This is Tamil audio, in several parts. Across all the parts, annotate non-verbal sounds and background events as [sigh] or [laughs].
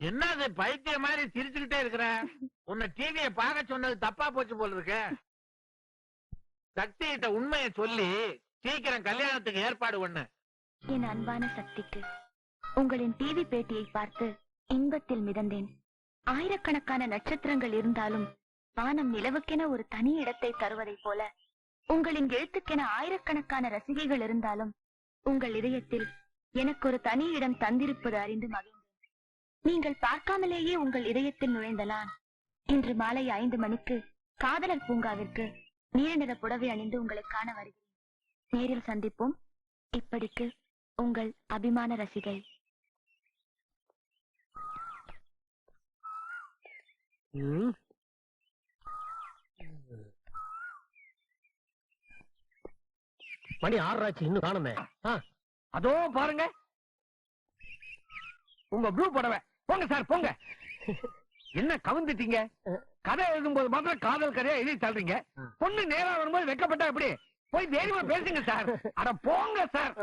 என்னது பைத்திய மாதிரி சிரிச்சுக்கிட்டே இருக்கிற? உன்னை டிவியை பார்க்க சொன்னது தப்பா போச்சு போல இருக்க. சக்தி கிட்ட உண்மையை சொல்லி சீக்கிரம் கல்யாணத்துக்கு ஏற்பாடு பண்ணு. என் அன்பான சக்திக்கு உங்களின் டிவி பேட்டியை பார்த்து இன்பத்தில் மிதந்தேன். ஆயிரக்கணக்கான நட்சத்திரங்கள் இருந்தாலும் வானம் நிலவுக்கென ஒரு தனி இடத்தை தருவதைப் போல உங்களின் எழுத்துக்கென ஆயிரக்கணக்கான ரசிகைகள் இருந்தாலும் உங்கள் இதயத்தில் எனக்கு ஒரு தனி இடம் தந்திருப்பது அறிந்து மகிழ்ந்தேன். நீங்கள் பார்க்காமலேயே உங்கள் இதயத்தில் நுழைந்தலான். இன்று மாலை ஐந்து மணிக்கு காதலர் பூங்காவிற்கு நீலநிற புடவை அணிந்து உங்களை காண வருகிறேன். நேரில் சந்திப்போம். இப்படிக்கு உங்கள் அபிமான ரசிகை. ம். மணி ஆறாச்சு இன்னும் காணுமே. ஆ, அதோ பாருங்க. உங்க ப்ளூ புடவை. போங்க சார் போங்க. என்ன கவுந்துட்டீங்க? கதை எழுதும்போது மாத்திரம் காதல் கதையா எழுதி தள்ளுறீங்க. பொண்ணு நேரா வரும்போது வெக்கப்பட்டா எப்படி? போய் தைரியமா பேசுங்க சார். அட போங்க சார்.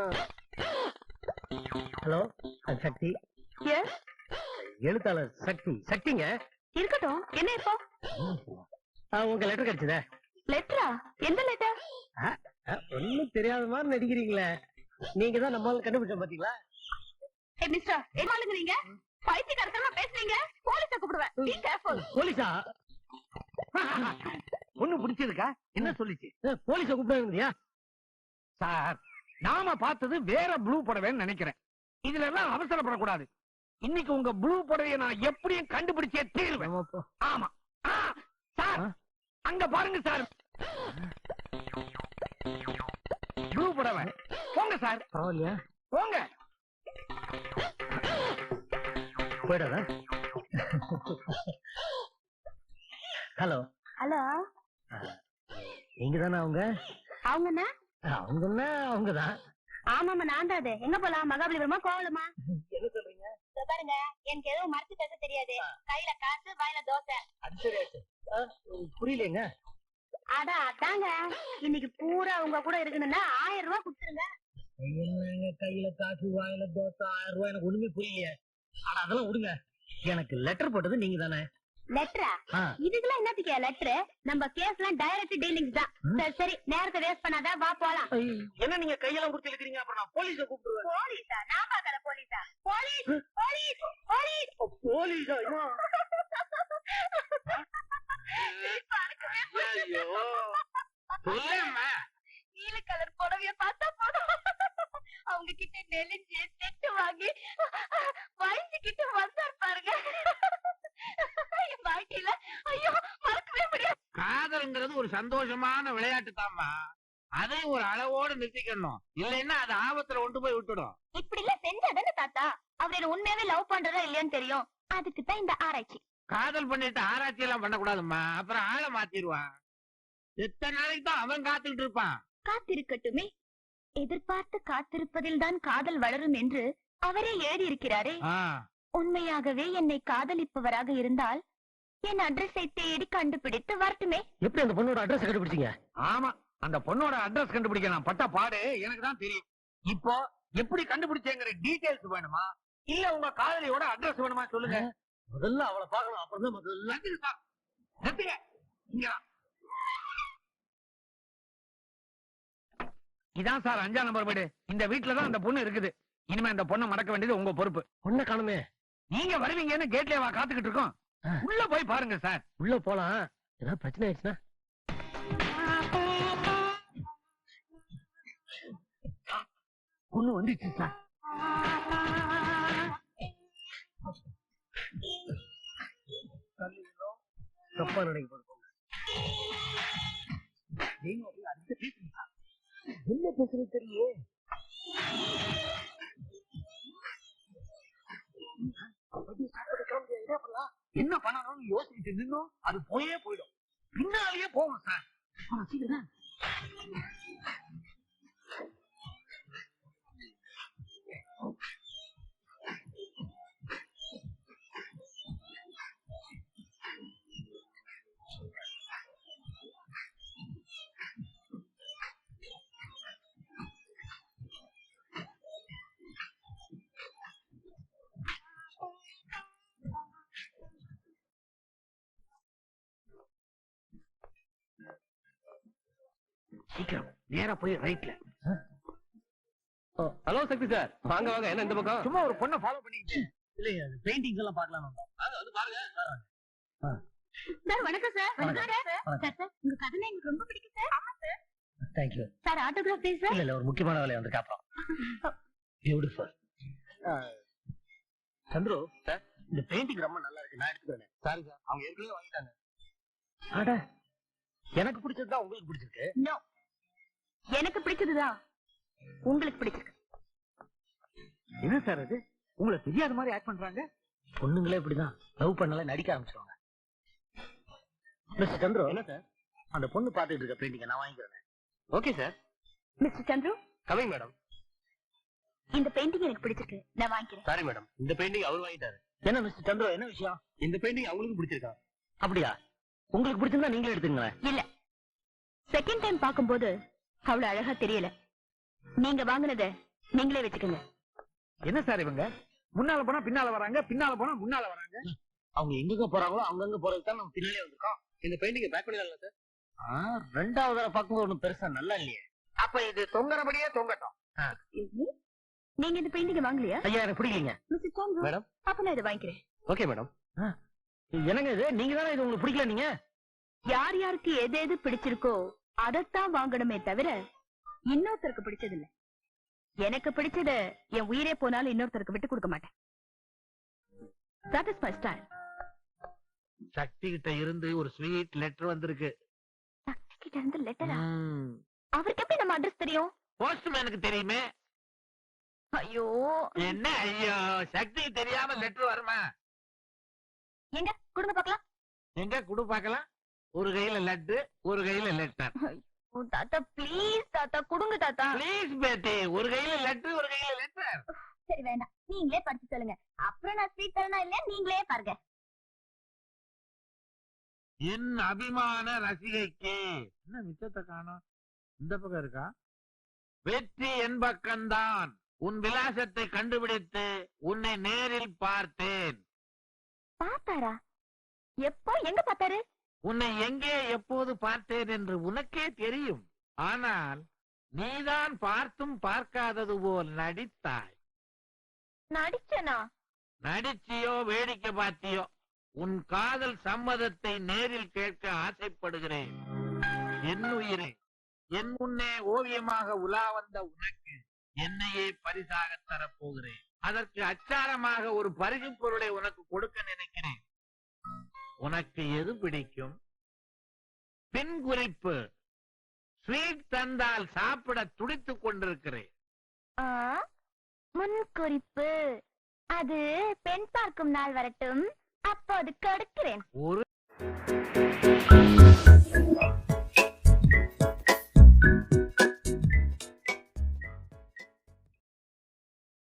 ஹலோ அது சக்தி. எழுத்தாளர் சக்தி. சக்திங்க? இருக்கட்டும். என்ன இப்போ? ஆ, உங்க லெட்டர் கிடைச்சதே? லெட்டரா எந்த லெட்டர் ஒண்ணும் தெரியாத மாதிரி நடிக்கிறீங்களே. நீங்க தான் நம்மளால கண்டுபிடிச்ச பாத்தீங்களா? ஏ மிஸ்டர் என்ன ஆளுங்க நீங்க? பைத்தியக்காரத்தனமா பேசுறீங்க போலீஸ கூப்பிடுவேன். பீ கேர்ஃபுல் போலீஸா? [laughs] பொண்ணு பிடிச்சிருக்கா என்ன சொல்லிச்சு? போலீஸ கூப்பிடுறியா சார் நாம பார்த்தது வேற ப்ளூ புடவைன்னு நினைக்கிறேன். இதுல எல்லாம் அவசரப்படக்கூடாது. இன்னைக்கு உங்க ப்ளூ புடவையை நான் எப்படியும் கண்டுபிடிச்சே தீருவேன். ஆமா. ஆ, சார்? அங்க பாருங்க சார். ப்ளூ புடவை. போங்க சார். பரவாயில்லையா? போங்க. போயிடாதா. Hello hello. நீங்க தானே அவங்க? அவங்கண்ணா? அவங்கன்னா அவங்கதான். ஆமாமா நான் தான் அது. எங்க போலாம்? மகாபலிபுரமா கோவலமா? என்ன சொல்றீங்க? பாருங்க எனக்கு எதுவும் மறைச்சு பேச தெரியாது. கையில காசு வாயில தோசை. புரியலங்க. அட அதாங்க. இன்னைக்கு பூரா உங்க கூட இருக்கணும்னா ஆயிரம் ரூபாய் கொடுத்துருங்க. என்னங்க கையில காசு வாயில தோசை ஆயிரம் ரூபாய் எனக்கு ஒண்ணுமே புரியலையே. ஆனா அதெல்லாம் விடுங்க. எனக்கு லெட்டர் போட்டது நீங்க தானே. லெட்டரா. இதுக்கெல்லாம் என்னத்துக்கு லெட்டர் நம்ம கேஸ் எல்லாம் டைரக்ட் டீலிங்ஸ் தான். சரி சரி நேரத்தை வேஸ்ட் பண்ணாத வா போலாம். என்ன நீங்க கையெல்லாம் கொடுத்து இருக்கிறீங்க அப்புறம் நான் போலீஸ கூப்பிடுவேன் போலீஸா? நான் பாக்காத போலீஸா? Police police police. போலீஸா? காதல்ங்கிறது ஒரு சந்தோஷமான விளையாட்டு தாம்மா அதையும் ஒரு அளவோட நிறுத்திக்கணும். இல்லைன்னா அது ஆபத்துல கொண்டு போய் விட்டுடும். இப்படி எல்லாம் செஞ்சாதானே தாத்தா? அவர் உண்மையாவே லவ் பண்றதா இல்லையான்னு தெரியும். அதுக்கு தான் இந்த ஆராய்ச்சி. காதல் பண்ணிட்டு ஆராய்ச்சி எல்லாம் பண்ணக்கூடாதும்மா. அப்புறம் ஆளை மாத்திருவான் எத்தனை நாளைக்கு தான் அவன் காத்துக்கிட்டு இருப்பான்? காத்திருக்கட்டுமே. எதிர்பார்த்து காத்திருப்பதில் தான் காதல் வளரும் என்று அவரே எழுதியிருக்கிறாரே உண்மையாகவே என்னை காதலிப்பவராக இருந்தால் என் அட்ரஸை தேடி கண்டுபிடித்து வரட்டுமே. எப்படி அந்த பொண்ணோட அட்ரஸ் கண்டுபிடிச்சீங்க? ஆமா அந்த பொண்ணோட அட்ரஸ் கண்டுபிடிக்க நான் பட்ட பாடு எனக்கு தான் தெரியும். இப்போ எப்படி கண்டுபிடிச்சேங்கிற டீடைல்ஸ் வேணுமா? இல்ல உங்க காதலியோட அட்ரஸ் வேணுமா சொல்லுங்க. முதல்ல அவளை பார்க்கணும் அப்புறம் தான் முதல்ல. இங்க. இதான் சார் அஞ்சாம் நம்பர் வீடு. இந்த வீட்டுல தான் அந்த பொண்ணு இருக்குது. இனிமே இந்த பொண்ணை மடக்க வேண்டியது உங்க பொறுப்பு. பொண்ணை காணுமே. நீங்க வருவீங்கன்னு கேட்லயே வா காத்துக்கிட்டு இருக்கோம். உள்ள போய் பாருங்க சார். உள்ள போலாம். ஏதாவது பிரச்சனை ஆயிடுச்சுன்னா? பொண்ணு வந்துச்சு சார். தப்பா நினைக்க போகுது என்ன பேசுறது தெரியலையே? என்ன என்ன பண்ணணும்னு யோசிச்சுட்டு நின்னோம். அது போயே போயிடும். பின்னாலேயே போகும் சார். சீக்கிரம். சீக்கிரம் நேரா போய் ரைட்ல. Hello Sakthi sir. வாங்க வாங்க என்ன இந்த பக்கம்? சும்மா ஒரு பொண்ணை ஃபாலோ பண்ணிக்கிட்டு இல்லையே அது பெயிண்டிங்ஸ் எல்லாம் பார்க்கலாம் வந்தோம். வாங்க வந்து பாருங்க. சார் வணக்கம் சார். சார். சார் உங்க கதை எனக்கு ரொம்ப பிடிக்கும் sir. Thank you sir. Autograph please sir இல்ல இல்ல ஒரு முக்கியமான வேலை வந்திருக்கா அப்புறம் பியூட்டிஃபுல் சந்துரு சார். இந்த பெயிண்டிங் ரொம்ப நல்லா இருக்கு. நான் எடுத்துக்கிறேன் சாரி சார். அவங்க ஏற்கனவே வாங்கிட்டாங்க. அட எனக்கு பிடிச்சதுதான் உங்களுக்கு பிடிச்சிருக்கு. நோ எனக்கு பிடிச்சதுதான். உங்களுக்கு பிடிச்சிருக்கு. என்ன சார் அது? உங்களை தெரியாத மாதிரி ஆக்ட் பண்றாங்க? பொண்ணுங்களே இப்படிதான். லவ் பண்ணல நடிக்க ஆரம்பிச்சிருவாங்க. மிஸ்டர் சந்துரு என்ன சார் அந்த பொண்ணு பாத்துட்டு இருக்க பெயிண்டிங்க நான் வாங்கிக்கிறேன். Okay sir mister Chandru? Coming madam இந்த பெயிண்டிங் எனக்கு பிடிச்சிருக்கு. நான் வாங்கிக்கிறேன். சாரி மேடம் இந்த பெயிண்டிங் அவர் வாங்கிட்டாரு. என்ன மிஸ்டர் சந்துரு என்ன விஷயம்? இந்த பெயிண்டிங் அவங்களுக்கு பிடிச்சிருக்கா? அப்படியா? உங்களுக்கு பிடிச்சிருந்தா நீங்களே எடுத்துங்களேன் இல்ல. செகண்ட் டைம் பாக்கும்போது அவ்வளவு அழகா தெரியல. நீங்க வாங்குனத நீங்களே வச்சுக்கோங்க. என்ன சார் இவங்க? முன்னால போனா பின்னால வராங்க பின்னால போனா முன்னால வராங்க. அவங்க எங்கெங்க போறாங்களோ அங்கங்க போறதுக்கு தான் நம்ம பின்னாலே வந்திருக்கோம். இந்த பெயிண்டிங் பேக் பண்ணிடலாம் சார்? ரெண்டாவது தடவை பார்க்கும்போது ஒண்ணும் பெருசா நல்லா இல்லையே. அப்ப இது தொங்குறபடியே தொங்கட்டும். நீங்க இந்த பெயிண்டிங் வாங்கலையா? ஐயா எனக்கு பிடிக்கலீங்க. மேடம்? அப்ப நான் இதை வாங்கிக்கிறேன். Okay madam. என்னங்க இது? நீங்க தானே இது உங்களுக்கு பிடிக்கல நீங்க? யார் யாருக்கு எது எது பிடிச்சிருக்கோ அதைத்தான் வாங்கணுமே தவிர இன்னொருத்தருக்கு பிடிச்சது இல்ல எனக்கு பிடிச்சத என் உயிரே போனாலும் இன்னொருத்தருக்கு விட்டு கொடுக்க மாட்டேன். That is my style Sakthi கிட்ட இருந்து ஒரு ஸ்வீட் லெட்டர் வந்திருக்கு. சக்தி கிட்ட இருந்து லெட்டரா அவருக்கு எப்படி நம்ம அட்ரஸ் தெரியும்? போஸ்ட்மேனுக்கு தெரியுமே. ஐயோ. என்ன ஐயோ? சக்தி தெரியாம லெட்டர் வருமா? எங்க? கொடுங்க பார்க்கலாம். எங்க? குடு பார்க்கலாம். ஒரு கையில லட்டு ஒரு கையில லெட்டர் தாத்தா ப்ளீஸ் தாத்தா கொடுங்க தாத்தா. ப்ளீஸ் பேட்டி ஒரு கையில லெட்டர் ஒரு கையில லெட்டர் சரி வேண்டாம். நீங்களே படிச்சு சொல்லுங்க. அப்புறம் நான் ஸ்வீட் தரனா இல்லையா? நீங்களே பாருங்க. என் அபிமான ரசிகைக்கு. என்ன மிச்சத்தை காணோம்? இந்த பக்கம் இருக்கா? வெற்றி என் பக்கம்தான். உன் விலாசத்தை கண்டுபிடித்து உன்னை நேரில் பார்த்தேன். பார்த்தாரா? எப்போ? எங்க பார்த்தாரு? உன்னை எங்கே எப்போது பார்த்தேன் என்று உனக்கே தெரியும். ஆனால் நீதான் பார்த்தும் பார்க்காதது போல் நடித்தாய். நடிச்சனா? நடிச்சியோ வேடிக்கை பார்த்தியோ உன் காதல் சம்மதத்தை நேரில் கேட்க ஆசைப்படுகிறேன். என் உயிரே என் முன்னே ஓவியமாக உலா வந்த உனக்கு என்னையே பரிசாக தரப்போகிறேன். அதற்கு அச்சாரமாக ஒரு பரிசு பொருளை உனக்கு கொடுக்க நினைக்கிறேன். உனக்கு எது பிடிக்கும்? பின் குறிப்பு. ஸ்வீட் தந்தால் சாப்பிட துடித்துக் கொண்டிருக்கிறேன். முன் குறிப்பு. அது பெண் பார்க்கும் நாள் வரட்டும். அப்போது கொடுக்கிறேன். ஒரு